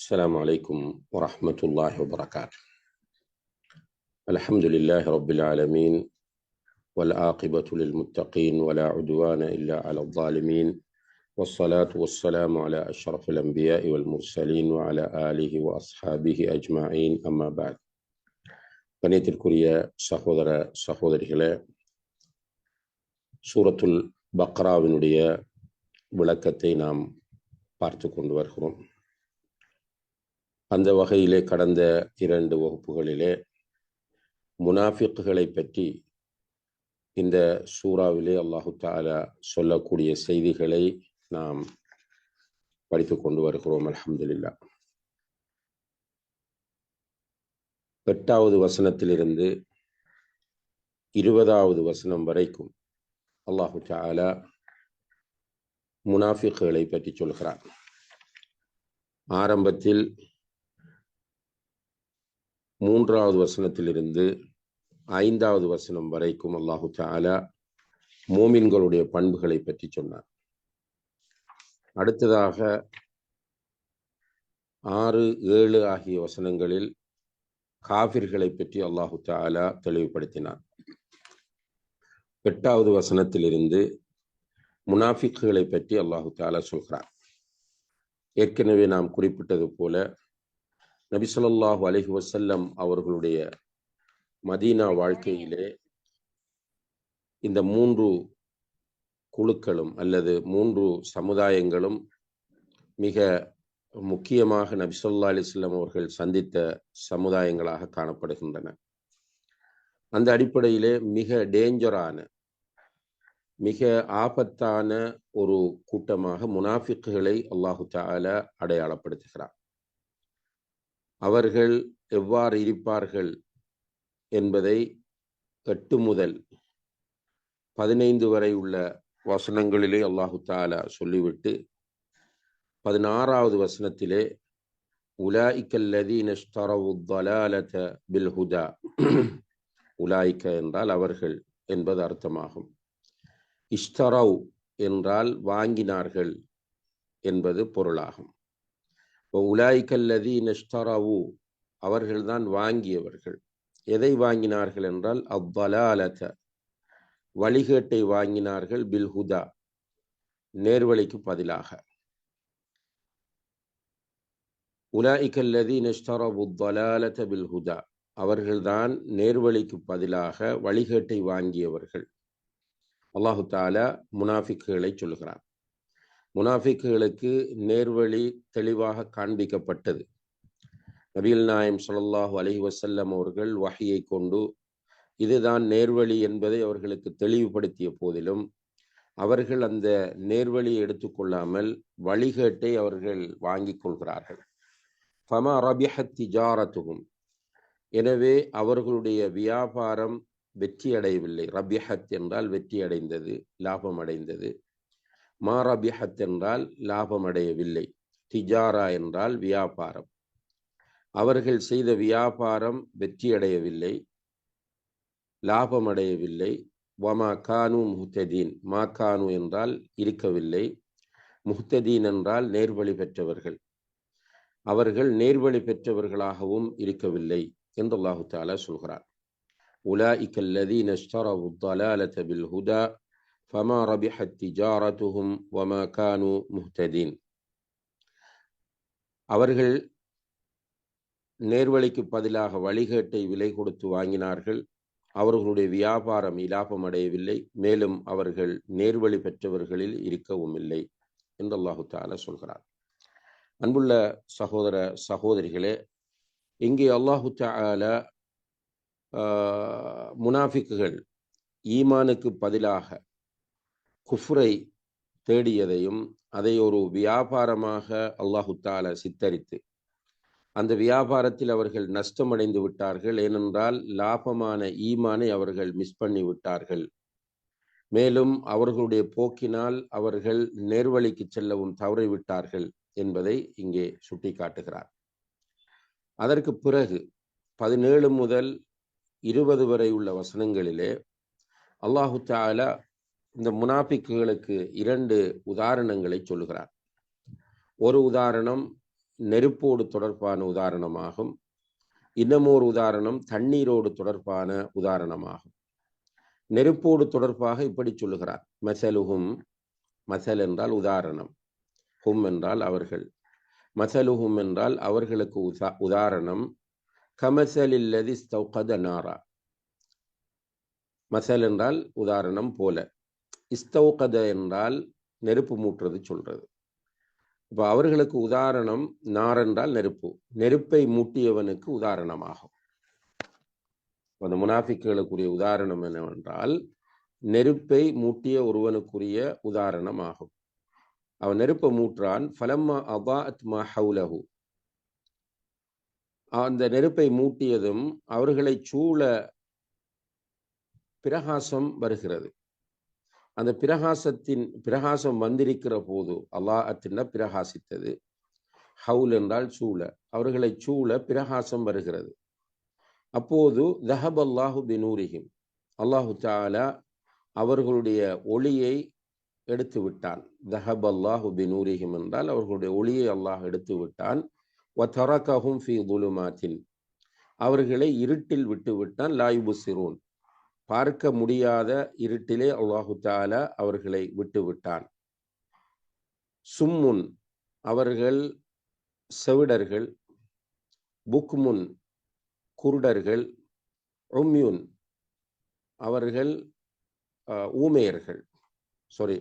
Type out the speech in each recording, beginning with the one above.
السلام عليكم ورحمة الله وبركاته الحمد لله رب العالمين والعاقبة للمتقين ولا عدوان إلا على الظالمين والصلاة والسلام على أشرف الأنبياء والمرسلين وعلى آله وأصحابه أجمعين أما بعد கணியத்திற்குரிய சகோதர சகோதரிகளே சூரத்துல் பக்ராவினுடைய விளக்கத்தை நாம் பார்த்து கொண்டு வருகிறோம் அந்த வகையிலே கடந்த இரண்டு வகுப்புகளிலே முனாஃபிக்குகளை பற்றி இந்த சூறாவிலே அல்லாஹு தாலா சொல்லக்கூடிய செய்திகளை நாம் படித்து கொண்டு வருகிறோம் அலமதுல்லா எட்டாவது வசனத்திலிருந்து இருபதாவது வசனம் வரைக்கும் அல்லாஹு தாலா முனாஃபிக்குகளை பற்றி சொல்கிறார் ஆரம்பத்தில் மூன்றாவது வசனத்திலிருந்து ஐந்தாவது வசனம் வரைக்கும் அல்லாஹு தாலா மோமின்களுடைய பண்புகளை பற்றி சொன்னார். அடுத்ததாக ஆறு ஏழு ஆகிய வசனங்களில் காபிர்களை பற்றி அல்லாஹு தாலா தெளிவுபடுத்தினார். எட்டாவது வசனத்திலிருந்து முனாஃபிக்குகளை பற்றி அல்லாஹு தாலா சொல்கிறார். ஏற்கனவே நாம் குறிப்பிட்டது போல நபிசல்லாஹு அலஹி வசல்லம் அவர்களுடைய மதீனா வாழ்க்கையிலே இந்த மூன்று குழுக்களும் அல்லது மூன்று சமுதாயங்களும் மிக முக்கியமாக நபிசல்லா அலிஸ்லாம் அவர்கள் சந்தித்த சமுதாயங்களாக காணப்படுகின்றன. அந்த அடிப்படையிலே மிக டேஞ்சரான மிக ஆபத்தான ஒரு கூட்டமாக முனாஃபிக்குகளை அல்லாஹு தால அடையாளப்படுத்துகிறார் அவர்கள் எவ்வாறு இருப்பார்கள் என்பதை எட்டு முதல் பதினைந்து வரை உள்ள வசனங்களிலே அல்லாஹு தாலா சொல்லிவிட்டு பதினாறாவது வசனத்திலே உலாய்க்கல்லதீன தலாலத பில்ஹுதா. உலாய்க்க என்றால் அவர்கள் என்பது அர்த்தமாகும். இஷ்தரவ் என்றால் வாங்கினார்கள் என்பது பொருளாகும். உலாய்கல்லதி நஷ்டரவு அவர்கள்தான் வாங்கியவர்கள். எதை வாங்கினார்கள் என்றால் அவ்வலாலத வழிகேட்டை வாங்கினார்கள் பில்ஹுதா நேர்வழிக்கு பதிலாக. உலாய்கல்லதி நஷ்டரவு தலாலத பில்ஹுதா அவர்கள்தான் நேர்வழிக்கு பதிலாக வழிகேட்டை வாங்கியவர்கள். அல்லாஹு தாலா முனாஃபிக்குகளை சொல்கிறான் முனாஃபிக்குகளுக்கு நேர்வழி தெளிவாக காண்பிக்கப்பட்டது. நபீல் நாயம் சொல்லல்லாஹு அலஹி வசல்லம் அவர்கள் வகையை கொண்டு இதுதான் நேர்வழி என்பதை அவர்களுக்கு தெளிவுபடுத்திய போதிலும் அவர்கள் அந்த நேர்வழியை எடுத்துக்கொள்ளாமல் வழிகேட்டை அவர்கள் வாங்கிக் கொள்கிறார்கள். ஃபமா ரபிஹத் திஜாரத்துகும். எனவே அவர்களுடைய வியாபாரம் வெற்றி அடையவில்லை ரபிஹத் என்றால் வெற்றி அடைந்தது லாபம் அடைந்தது. மாரபிஹத் என்றால் லாபம் அடையவில்லை திஜாரா என்றால் வியாபாரம். அவர்கள் செய்த வியாபாரம் வெற்றியடையவில்லை. லாபம் அடையவில்லை வமா கானு முஹ்ததீன். மா கானு என்றால் இருக்கவில்லை. முஹ்ததீன் என்றால் நேர்வழி பெற்றவர்கள். அவர்கள் நேர்வழி பெற்றவர்களாகவும் இருக்கவில்லை என்று அல்லாஹு தாலா சொல்கிறார் உலா இக்கல்லதீன் அஸ்தரவு தலாலத பில் ஹுதா ஃபமா ரபிஹத் திஜாரத்துஹும் வமா கானு முஹ்ததீன் அவர்கள் நேர்வழிக்கு பதிலாக வழிகேட்டை விலை கொடுத்து வாங்கினார்கள். அவர்களுடைய வியாபாரம் இலாபம் அடையவில்லை. மேலும் அவர்கள் நேர்வழி பெற்றவர்களில் இருக்கவும் இல்லை என்று அல்லாஹு தால சொல்கிறார். அன்புள்ள சகோதர சகோதரிகளே இங்கே அல்லாஹு தால முனாஃபிக்குகள் ஈமானுக்கு பதிலாக குஃப்ரை தேடியதையும் அதை ஒரு வியாபாரமாக அல்லாஹு தால சித்தரித்து அந்த வியாபாரத்தில் அவர்கள் நஷ்டமடைந்து விட்டார்கள். ஏனென்றால் லாபமான ஈமானை அவர்கள் மிஸ் பண்ணி விட்டார்கள். மேலும் அவர்களுடைய போக்கினால் அவர்கள் நேர்வழிக்கு செல்லவும் தவறிவிட்டார்கள் என்பதை இங்கே சுட்டிக்காட்டுகிறார். அதற்கு பிறகு பதினேழு முதல் இருபது வரை உள்ள வசனங்களிலே அல்லாஹு தாலா இந்த முனாபிக்குகளுக்கு இரண்டு உதாரணங்களை சொல்லுகிறார். ஒரு உதாரணம் நெருப்போடு தொடர்பான உதாரணமாகும். இன்னமோர் உதாரணம் தண்ணீரோடு தொடர்பான உதாரணமாகும். நெருப்போடு தொடர்பாக இப்படி சொல்லுகிறார். மசலுகும் மசல் என்றால் உதாரணம். ஹும் என்றால் அவர்கள். மசலுஹும் என்றால் அவர்களுக்கு உதா உதாரணம். கமசலில்லதி ஸ்தௌகத நாரா மசல் என்றால் உதாரணம் போல. இஸ்தௌகத என்றால் நெருப்பு மூட்டுறது சொல்றது. இப்போ அவர்களுக்கு உதாரணம் நார் என்றால் நெருப்பு. நெருப்பை மூட்டியவனுக்கு உதாரணமாகும். அந்த முனாஃபிக்குகளுக்குரிய உதாரணம் என்னவென்றால் நெருப்பை மூட்டிய ஒருவனுக்குரிய உதாரணமாகும். அவன் நெருப்பை மூற்றான் ஃபலம்மா அபாத் மா ஹவுலஹு அந்த நெருப்பை மூட்டியதும் அவர்களை சூழ பிரகாசம் வருகிறது. அந்த பிரகாசத்தின் பிரகாசம் வந்திருக்கிற போது அல்லாஹத்தின பிரகாசித்தது. ஹவுல் என்றால் சூழ. அவர்களை சூழ பிரகாசம் வருகிறது. அப்போது தஹப் அல்லாஹு பினூரிஹிம் அல்லாஹு தாலா அவர்களுடைய ஒளியை எடுத்து விட்டான். தஹப் அல்லாஹு பினூரிஹிம் என்றால் அவர்களுடைய ஒளியை அல்லாஹ் எடுத்து விட்டான். வத்தரகஹும் ஃபி துலுமாத்தின். அவர்களை இருட்டில் விட்டு விட்டான். லாயுபு சிரூன் பார்க்க முடியாத இருட்டிலே அல்லாஹு தாலா அவர்களை விட்டுவிட்டான். சும்முன் அவர்கள் செவிடர்கள் புக்முன் குருடர்கள் உம்யுன் அவர்கள் ஊமையர்கள் சாரி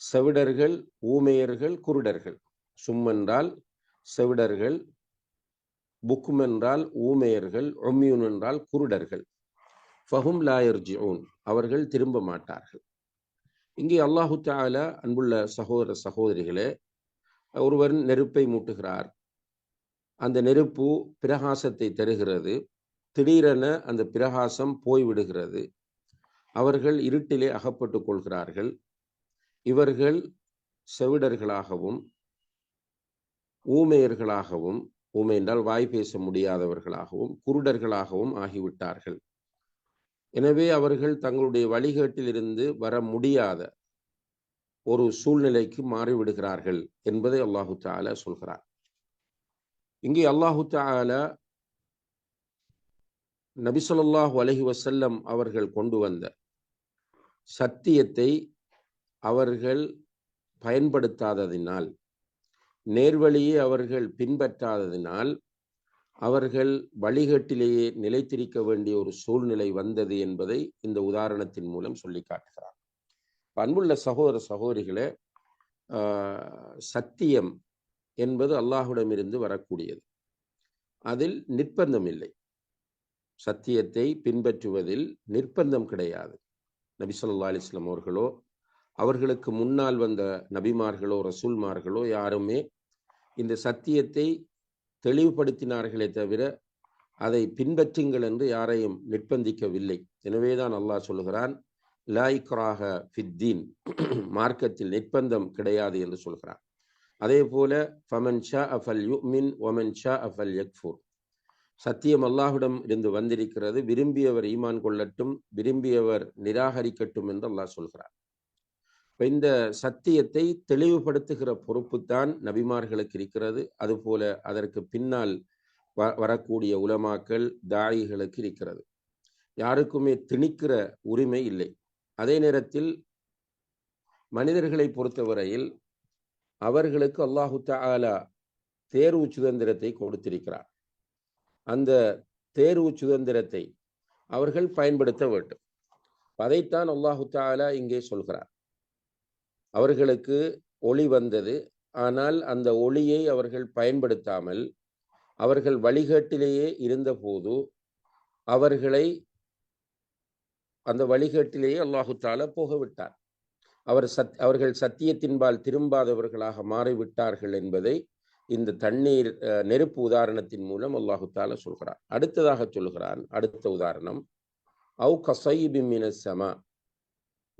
செவிடர்கள் ஊமையர்கள் குருடர்கள். சும்மென்றால் செவிடர்கள் புக்கும் என்றால் ஊமையர்கள் ஒம்யூன் என்றால் குருடர்கள். ஃபஹும் லாயர்ஜியூன் அவர்கள் திரும்ப மாட்டார்கள். இங்கே அல்லாஹு தாலா அன்புள்ள சகோதர சகோதரிகளே ஒருவர் நெருப்பை மூட்டுகிறார். அந்த நெருப்பு பிரகாசத்தை தருகிறது. திடீரென அந்த பிரகாசம் போய்விடுகிறது அவர்கள் இருட்டிலே அகப்பட்டு கொள்கிறார்கள். இவர்கள் செவிடர்களாகவும் ஊமையர்களாகவும் ஊமை என்றால் வாய் பேச முடியாதவர்களாகவும் குருடர்களாகவும் ஆகிவிட்டார்கள். எனவே அவர்கள் தங்களுடைய வழிகேட்டிலிருந்து வர முடியாத ஒரு சூழ்நிலைக்கு மாறிவிடுகிறார்கள் என்பதை அல்லாஹு தாலா சொல்கிறார். இங்கே அல்லாஹு தாலா நபிசல்லாஹு அலஹி வசல்லம் அவர்கள் கொண்டு வந்த சத்தியத்தை அவர்கள் பயன்படுத்தாததினால் நேர்வழியை அவர்கள் பின்பற்றாததினால் அவர்கள் வழிகட்டிலேயே நிலைத்திருக்க வேண்டிய ஒரு சூழ்நிலை வந்தது என்பதை இந்த உதாரணத்தின் மூலம் சொல்லி காட்டுகிறார். அன்புள்ள சகோதர சகோதரிகளே சத்தியம் என்பது அல்லாஹுடமிருந்து வரக்கூடியது. அதில் நிர்பந்தம் இல்லை. சத்தியத்தை பின்பற்றுவதில் நிர்பந்தம் கிடையாது. நபி சொல்லா அலிஸ்லாம் அவர்களோ அவர்களுக்கு முன்னால் வந்த நபிமார்களோ ரசூல்மார்களோ யாருமே இந்த சத்தியத்தை தெளிவுபடுத்தினார்களே தவிர அதை பின்பற்றுங்கள் என்று யாரையும் நிர்பந்திக்கவில்லை. எனவேதான் அல்லாஹ் சொல்கிறான் லாய்க்ராக ஃபித்தீன் மார்க்கத்தில் நிர்பந்தம் கிடையாது என்று சொல்கிறான். அதே போல ஃபமன் ஷா அஃபல் யுமின் ஒமன் ஷா அஃபல் யக்ஃபூர் சத்தியம் அல்லாஹுடம் இருந்து வந்திருக்கிறது விரும்பியவர் ஈமான் கொள்ளட்டும் விரும்பியவர் நிராகரிக்கட்டும் என்று அல்லாஹ் சொல்கிறார் இப்போ இந்த சத்தியத்தை தெளிவுபடுத்துகிற பொறுப்பு தான் நபிமார்களுக்கு இருக்கிறது. அதுபோல அதற்கு பின்னால் வ வரக்கூடிய உலமாக்கள் தாயிகளுக்கு இருக்கிறது. யாருக்குமே திணிக்கிற உரிமை இல்லை. அதே நேரத்தில் மனிதர்களை பொறுத்தவரையில் அவர்களுக்கு அல்லாஹு தாலா தேர்வு சுதந்திரத்தை கொடுத்திருக்கிறார். அந்த தேர்வு சுதந்திரத்தை அவர்கள் பயன்படுத்த வேண்டும். அதைத்தான் அல்லாஹு தாலா இங்கே சொல்கிறார். அவர்களுக்கு ஒளி வந்தது. ஆனால் அந்த ஒளியை அவர்கள் பயன்படுத்தாமல் அவர்கள் வழிகேட்டிலேயே இருந்தபோது அவர்களை அந்த வழிகேட்டிலேயே அல்லாஹு போகவிட்டார். அவர் சத் அவர்கள் சத்தியத்தின்பால் திரும்பாதவர்களாக மாறிவிட்டார்கள் என்பதை இந்த தண்ணீர் நெருப்பு உதாரணத்தின் மூலம் அல்லாஹு தாலா சொல்கிறார். அடுத்ததாக சொல்கிறான் அடுத்த உதாரணம். அவு கசைபிமின சமா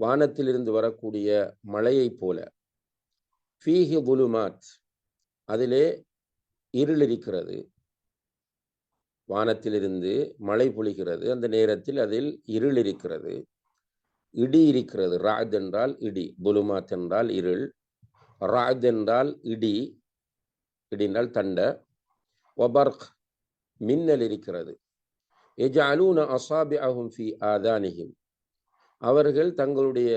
வானத்திலிருந்து வரக்கூடிய மழையைப் போல. ஃபீஹி புலுமாத் அதிலே இருள் இருக்கிறது வானத்திலிருந்து மழை பொழிகிறது. அந்த நேரத்தில் அதில் இருள் இருக்கிறது இடி இருக்கிறது. ராத் என்றால் இடி. புலுமாத் என்றால் இருள். ராத் என்றால் இடி. என்றால் தண்டை. ஒபர்க் மின்னல் இருக்கிறது. எஜாலூன அசாபிஅஹும் ஃபி ஆதானிஹிம். அவர்கள் தங்களுடைய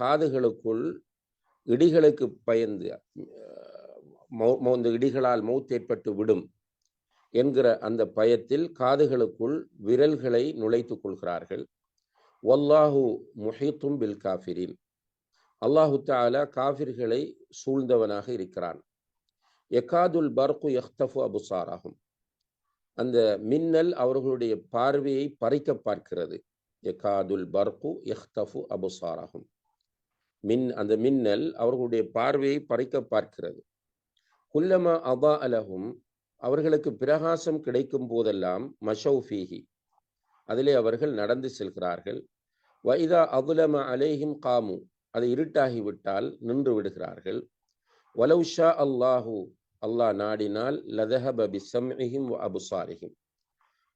காதுகளுக்குள் இடிகளுக்கு பயந்து இந்த இடிகளால் மௌத்தேற்பட்டு விடும் என்கிற அந்த பயத்தில் காதுகளுக்குள் விரல்களை நுழைத்துக் கொள்கிறார்கள். வல்லாஹு முஹித்தும் பில் காஃபிரின். அல்லாஹு தாலா காஃபிர்களை சூழ்ந்தவனாக இருக்கிறான். எக்காதுல் பர்கு எஹ்தஃபு அபுசாராகும். அந்த மின்னல் அவர்களுடைய பார்வையை பறிக்க பார்க்கிறது. எகாதுல் பர்கு எஹ்தஃபு அபுசாராகும் மின் அந்த மின்னல் அவர்களுடைய பார்வையை பறிக்க பார்க்கிறது. குல்லமா அபா அலகும் அவர்களுக்கு பிரகாசம் கிடைக்கும் போதெல்லாம் மஷௌஃபீஹி அதிலே அவர்கள் நடந்து செல்கிறார்கள். வைதா அபுலம அலேஹிம் காமு. அது இருட்டாகிவிட்டால் நின்று விடுகிறார்கள். வலௌஷா அல்லாஹூ அல்லாஹ் நாடினால் லதஹப பிசம்ஹிம் அபுசாரிஹிம்.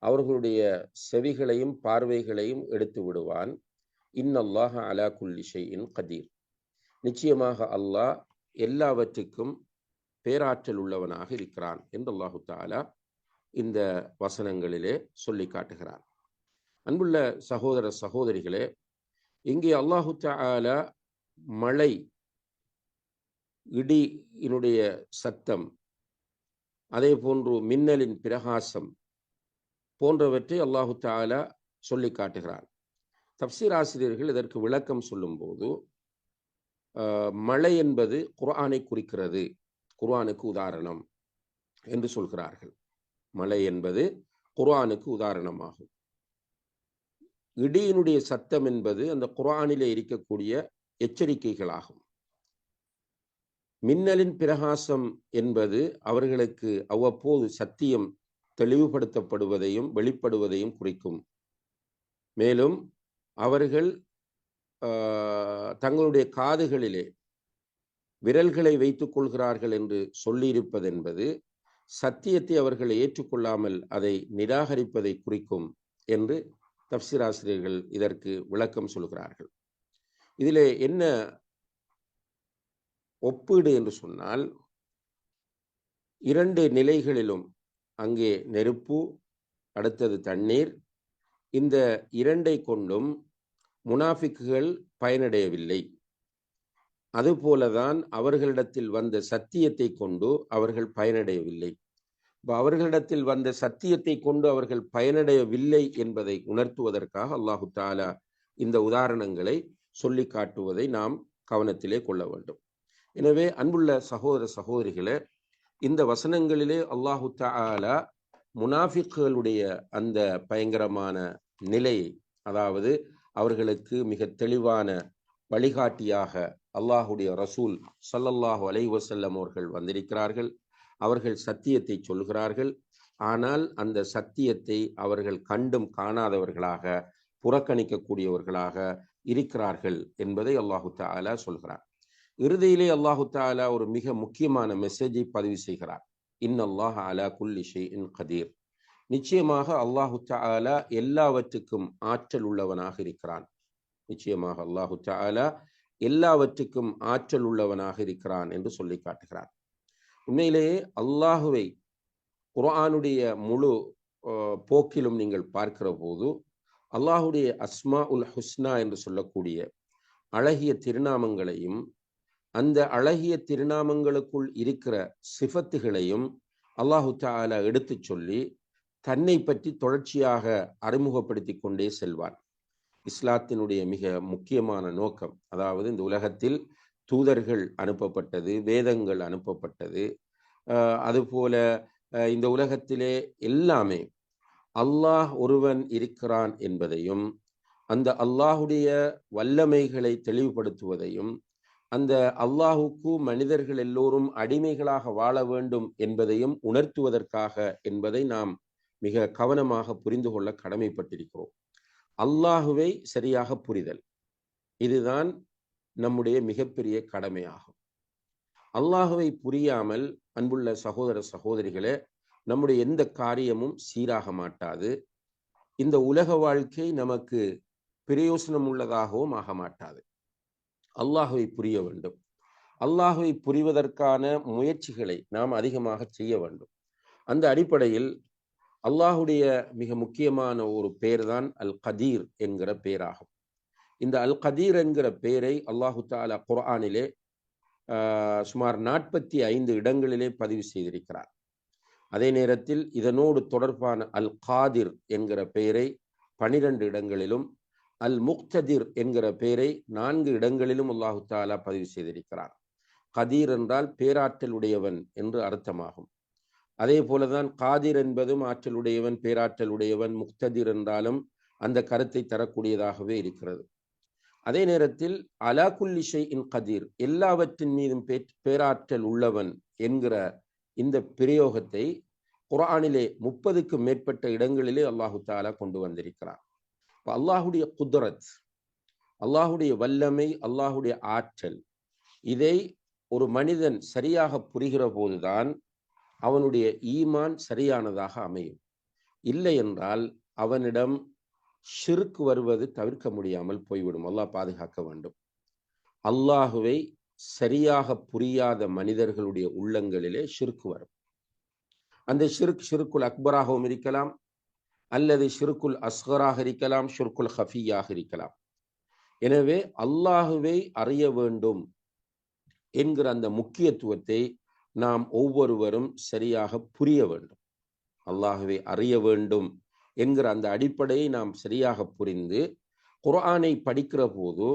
அவர்களுடைய செவிகளையும் பார்வைகளையும் எடுத்து விடுவான். இன்னல்லாஹ அலா குல்லிஷையின் கதீர். நிச்சயமாக அல்லாஹ் எல்லாவற்றுக்கும் பேராற்றல் உள்ளவனாக இருக்கிறான் என்று அல்லாஹு தாலா இந்த வசனங்களிலே சொல்லி காட்டுகிறான் அன்புள்ள சகோதர சகோதரிகளே இங்கே அல்லாஹு தாலா மழை இடியினுடைய சத்தம் அதே போன்று மின்னலின் பிரகாசம் போன்றவற்றை அல்லாஹு தாலா சொல்லி காட்டுகிறான். தப்சீர் ஆசிரியர்கள் இதற்கு விளக்கம் சொல்லும்போது மழை என்பது குர்ஆனை குறிக்கிறது. குர்ஆனுக்கு உதாரணம் என்று சொல்கிறார்கள். மழை என்பது குர்ஆனுக்கு உதாரணமாகும். இடியினுடைய சத்தம் என்பது அந்த குர்ஆனிலே இருக்கக்கூடிய எச்சரிக்கைகளாகும். மின்னலின் பிரகாசம் என்பது அவர்களுக்கு அவ்வப்போது சத்தியம் தெளிவுபடுத்தப்படுவதையும் வெளிப்படுவதையும் குறிக்கும். மேலும் அவர்கள் தங்களுடைய காதுகளிலே விரல்களை வைத்துக் கொள்கிறார்கள் என்று சொல்லியிருப்பது என்பது சத்தியத்தை அவர்கள் ஏற்றுக்கொள்ளாமல் அதை நிராகரிப்பதை குறிக்கும் என்று தப்சிராசிரியர்கள் இதற்கு விளக்கம் சொல்கிறார்கள். இதிலே என்ன ஒப்பீடு என்று சொன்னால் இரண்டு நிலைகளிலும் அங்கே நெருப்பு அடுத்தது தண்ணீர். இந்த இரண்டை கொண்டும் முனாஃபிக்குகள் பயனடையவில்லை. அதுபோலதான் அவர்களிடத்தில் வந்த சத்தியத்தை கொண்டு அவர்கள் பயனடையவில்லை. அவர்களிடத்தில் வந்த சத்தியத்தை கொண்டு அவர்கள் பயனடையவில்லை என்பதை உணர்த்துவதற்காக அல்லாஹு தாலா இந்த உதாரணங்களை சொல்லி காட்டுவதை நாம் கவனத்திலே கொள்ள வேண்டும். எனவே அன்புள்ள சகோதர சகோதரிகளே இந்த வசனங்களிலே அல்லாஹு தாலா முனாஃபிக்குகளுடைய அந்த பயங்கரமான நிலையை அதாவது அவர்களுக்கு மிக தெளிவான வழிகாட்டியாக அல்லாஹுடைய ரசூல் சல்லல்லாஹு அலை வசல்லம் அவர்கள் வந்திருக்கிறார்கள். அவர்கள் சத்தியத்தை சொல்கிறார்கள். ஆனால் அந்த சத்தியத்தை அவர்கள் கண்டும் காணாதவர்களாக புறக்கணிக்கக்கூடியவர்களாக இருக்கிறார்கள் என்பதை அல்லாஹு தாலா சொல்கிறார் இறுதியிலே அல்லாஹு தாலா ஒரு மிக முக்கியமான மெசேஜை பதிவு செய்கிறார். இன் அல்லாஹ் அலா குல்லி இன் கதீர். நிச்சயமாக அல்லாஹு தாலா எல்லாவற்றுக்கும் ஆற்றல் உள்ளவனாக இருக்கிறான். நிச்சயமாக அல்லாஹு தாலா எல்லாவற்றுக்கும் ஆற்றல் உள்ளவனாக இருக்கிறான் என்று சொல்லி காட்டுகிறார். உண்மையிலேயே அல்லாஹுவை குரானுடைய முழு போக்கிலும் நீங்கள் பார்க்கிற போது அல்லாஹுடைய அஸ்மா உல் ஹுஸ்னா என்று சொல்லக்கூடிய அழகிய திருநாமங்களையும் அந்த அழகிய திருநாமங்களுக்குள் இருக்கிற சிஃபத்துகளையும் அல்லாஹு தாலா எடுத்து சொல்லி தன்னை பற்றி தொடர்ச்சியாக அறிமுகப்படுத்தி கொண்டே செல்வான். இஸ்லாத்தினுடைய மிக முக்கியமான நோக்கம் அதாவது இந்த உலகத்தில் தூதர்கள் அனுப்பப்பட்டது வேதங்கள் அனுப்பப்பட்டது அதுபோல இந்த உலகத்திலே எல்லாமே அல்லாஹ் ஒருவன் இருக்கிறான் என்பதையும் அந்த அல்லாஹுடைய வல்லமைகளை தெளிவுபடுத்துவதையும் அந்த அல்லாஹுக்கு மனிதர்கள் எல்லோரும் அடிமைகளாக வாழ வேண்டும் என்பதையும் உணர்த்துவதற்காக என்பதை நாம் மிக கவனமாக புரிந்து கொள்ள கடமைப்பட்டிருக்கிறோம். அல்லாஹுவை சரியாக புரிதல். இதுதான் நம்முடைய மிகப்பெரிய கடமையாகும். அல்லாஹுவை புரியாமல் அன்புள்ள சகோதர சகோதரிகளே நம்முடைய எந்த காரியமும் சீராக மாட்டாது. இந்த உலக வாழ்க்கை நமக்கு பிரயோசனம் உள்ளதாகவும் ஆக மாட்டாது. அல்லாஹுவை புரிய வேண்டும். அல்லாஹுவை புரிவதற்கான முயற்சிகளை நாம் அதிகமாக செய்ய வேண்டும். அந்த அடிப்படையில் அல்லாஹுடைய மிக முக்கியமான ஒரு பெயர் தான் அல் கதீர் என்கிற பெயராகும் இந்த அல் கதீர் என்கிற பெயரை அல்லாஹு தாலா குர்ஆனிலே சுமார் நாற்பத்தி ஐந்து இடங்களிலே பதிவு செய்திருக்கிறார். அதே நேரத்தில் இதனோடு தொடர்பான அல் காதிர் என்கிற பெயரை பனிரெண்டு இடங்களிலும் அல் முக்ததிர் என்கிற பெயரை நான்கு இடங்களிலும் அல்லாஹு தாலா பதிவு செய்திருக்கிறார் கதீர் என்றால் பேராற்றல் உடையவன் என்று அர்த்தமாகும். அதே போலதான் காதிர் என்பதும் ஆற்றல் உடையவன் பேராற்றல் உடையவன் முக்ததிர் என்றாலும் அந்த கருத்தை தரக்கூடியதாகவே இருக்கிறது. அதே நேரத்தில் அலாகுல்லிஷை இன் கதீர் எல்லாவற்றின் மீதும் பேராற்றல் உள்ளவன் என்கிற இந்த பிரயோகத்தை குரானிலே முப்பதுக்கு மேற்பட்ட இடங்களிலே அல்லாஹு தாலா கொண்டு வந்திருக்கிறார் இப்போ அல்லாஹுடைய குதரத் அல்லாஹுடைய வல்லமை அல்லாஹுடைய ஆற்றல் இதை ஒரு மனிதன் சரியாக புரிகிற போதுதான் அவனுடைய ஈமான் சரியானதாக அமையும். இல்லை என்றால் அவனிடம் ஷிருக்கு வருவது தவிர்க்க முடியாமல் போய்விடும். அல்லாஹ் பாதுகாக்க வேண்டும். அல்லாஹுவை சரியாக புரியாத மனிதர்களுடைய உள்ளங்களிலே ஷிருக்கு வரும். அந்த ஷிருக் ஷிருக்குல் அக்பராகவும் இருக்கலாம் அல்லது ஷிருக்குல் அஸ்கராக இருக்கலாம் ஷிர்குல் ஹஃபியாக இருக்கலாம். எனவே அல்லாஹுவை அறிய வேண்டும் என்கிற அந்த முக்கியத்துவத்தை நாம் ஒவ்வொருவரும் சரியாக புரிய வேண்டும். அல்லாஹுவை அறிய வேண்டும் என்கிற அந்த அடிப்படையை நாம் சரியாக புரிந்து குர்ஆனை படிக்கிற போது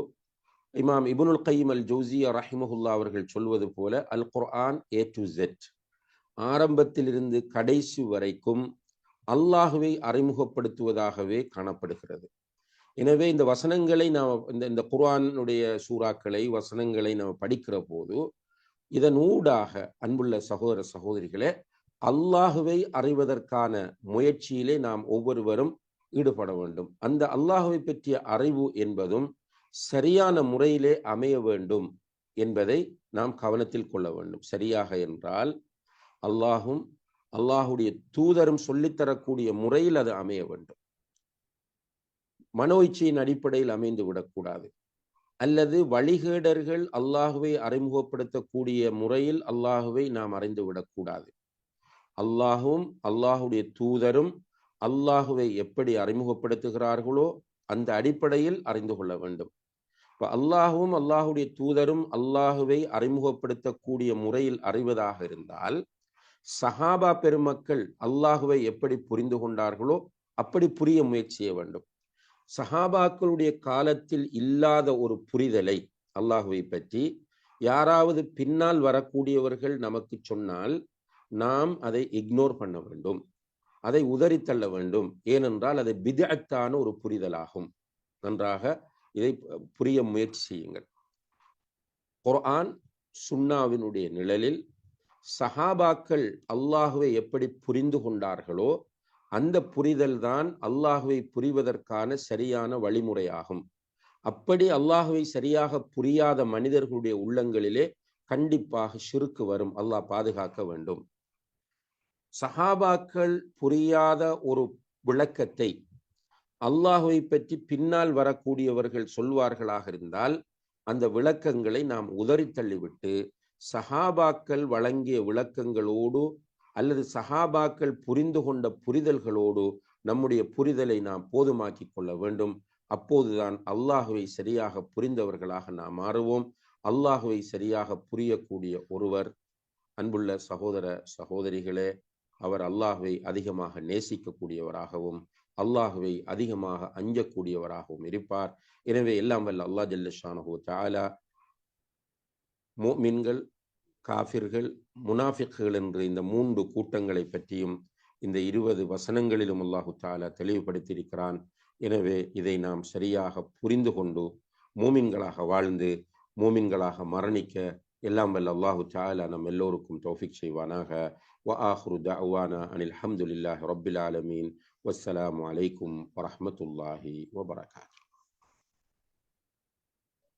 இமாம் இபுனுல் கைம் அல் ஜோசியா ரஹிமஹுல்லா அவர்கள் சொல்வது போல அல் குர்ஆன் ஏ டு ஜெட் ஆரம்பத்திலிருந்து கடைசி வரைக்கும் அல்லாஹுவை அறிமுகப்படுத்துவதாகவே காணப்படுகிறது. எனவே இந்த வசனங்களை நாம் இந்த இந்த குர்ஆனுடைய சூறாக்களை வசனங்களை நாம் படிக்கிற போது இதன் ஊடாக அன்புள்ள சகோதர சகோதரிகளே அல்லாஹுவை அறிவதற்கான முயற்சியிலே நாம் ஒவ்வொருவரும் ஈடுபட வேண்டும். அந்த அல்லாஹுவை பற்றிய அறிவு என்பதும் சரியான முறையிலே அமைய வேண்டும் என்பதை நாம் கவனத்தில் கொள்ள வேண்டும். சரியாக என்றால் அல்லாஹும் அல்லாஹுடைய தூதரும் சொல்லித்தரக்கூடிய முறையில் அது அமைய வேண்டும். மனோ இச்சையின் அடிப்படையில் அமைந்து விடக்கூடாது. அல்லது வழிகேடர்கள் அல்லாஹுவை அறிமுகப்படுத்தக்கூடிய முறையில் அல்லாஹுவை நாம் அறிந்து விடக்கூடாது. அல்லாஹும் அல்லாஹுடைய தூதரும் அல்லாஹுவை எப்படி அறிமுகப்படுத்துகிறார்களோ அந்த அடிப்படையில் அறிந்து கொள்ள வேண்டும். இப்ப அல்லாஹும் அல்லாஹுடைய தூதரும் அல்லாஹுவை அறிமுகப்படுத்தக்கூடிய முறையில் அறிவதாக இருந்தால் சஹாபா பெருமக்கள் அல்லாஹுவை எப்படி புரிந்து கொண்டார்களோ அப்படி புரிய முயற்சி செய்ய வேண்டும். சஹாபாக்களுடைய காலத்தில் இல்லாத ஒரு புரிதலை அல்லாஹுவை பற்றி யாராவது பின்னால் வரக்கூடியவர்கள் நமக்கு சொன்னால் நாம் அதை இக்னோர் பண்ண வேண்டும். அதை உதறித்தள்ள வேண்டும். ஏனென்றால் அது பிதத்தான ஒரு புரிதலாகும். நன்றாக இதை புரிய முயற்சி செய்யுங்கள். குர்ஆன் சுன்னாவினுடைய நிழலில் சஹாபாக்கள் அல்லாஹுவை எப்படி புரிந்து கொண்டார்களோ அந்த புரிதல் தான் அல்லாஹுவை புரிவதற்கான சரியான வழிமுறையாகும். அப்படி அல்லாஹுவை சரியாக புரியாத மனிதர்களுடைய உள்ளங்களிலே கண்டிப்பாக சுருக்கு வரும். அல்லாஹ் பாதுகாக்க வேண்டும். சஹாபாக்கள் புரியாத ஒரு விளக்கத்தை அல்லாஹுவை பற்றி பின்னால் வரக்கூடியவர்கள் சொல்வார்களாக இருந்தால் அந்த விளக்கங்களை நாம் உதறி தள்ளிவிட்டு சஹாபாக்கள் வழங்கிய விளக்கங்களோடு அல்லது சஹாபாக்கள் புரிந்து கொண்ட புரிதல்களோடு நம்முடைய புரிதலை நாம் போதுமாக்கிக் கொள்ள வேண்டும். அப்போதுதான் அல்லாஹுவை சரியாக புரிந்தவர்களாக நாம் மாறுவோம். அல்லாஹுவை சரியாக புரியக்கூடிய ஒருவர் அன்புள்ள சகோதர சகோதரிகளே அவர் அல்லாஹுவை அதிகமாக நேசிக்கக்கூடியவராகவும் அல்லாஹுவை அதிகமாக அஞ்சக்கூடியவராகவும் இருப்பார். எனவே எல்லாம் வல்ல அல்லா ஜல்லஷானஹு தாலா மின்கள் காஃபிர்கள் முனாஃபிக்குகள் என்று இந்த மூன்று கூட்டங்களை பற்றியும் இந்த இருபது வசனங்களிலும் அல்லாஹு தாலா தெளிவுபடுத்தியிருக்கிறான். எனவே இதை நாம் சரியாக புரிந்து கொண்டு மூமின்களாக வாழ்ந்து மூமின்களாக மரணிக்க எல்லாம் வல்ல அல்லாஹு தாலா நம் எல்லோருக்கும் தௌஃபிக் செய்வானாக. வ ஆஹ்ரு தவானா அனில் ஹம்துலில்லாஹ் ரபில் ஆலமீன். வஸ்ஸலாம் அலைக்கும் வரமத்துல்லாஹி வபரகாத்.